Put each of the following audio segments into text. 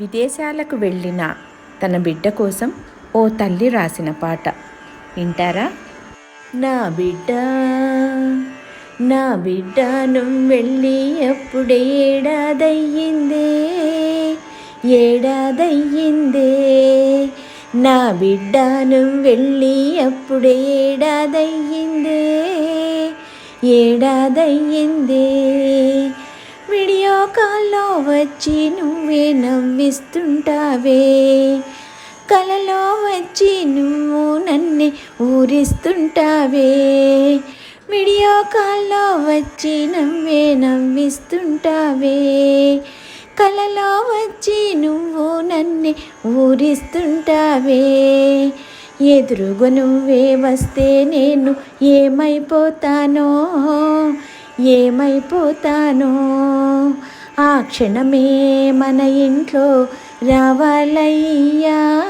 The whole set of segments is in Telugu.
విదేశాలకు వెళ్ళిన తన బిడ్డ కోసం ఓ తల్లి రాసిన పాట. వింటారా? నా బిడ్డ నా బిడ్డను వెళ్ళి అప్పుడే ఏడాదయ్యిందే ఏడాదయ్యిందే. నా బిడ్డను వెళ్ళి అప్పుడే ఏడాదయ్యిందే లోకాల్లో కాల్లో వచ్చి నువ్వే నవ్విస్తుంటావే. కలలో వచ్చి నువ్వు నన్ను ఊరిస్తుంటావే. వీడియో కాల్లో వచ్చి నవ్వే నవ్విస్తుంటావే. కలలో వచ్చి నువ్వు నన్ను ఊరిస్తుంటావే. ఎదురుగు నువ్వే వస్తే నేను ఏమైపోతానో? ఏమైపోతానో? క్షణమే మన ఇంట్లో రావాలయ్యా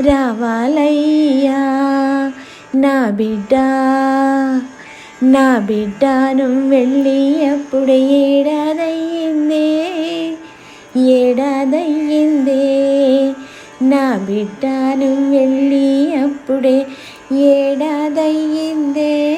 రావాలయ్యా. నా బిడ్డ నా బిడ్డను వెళ్ళి అప్పుడే ఏడాదయ్యిందే ఏడాదయ్యిందే. నా బిడ్డను వెళ్ళి అప్పుడే ఏడాదయ్యిందే.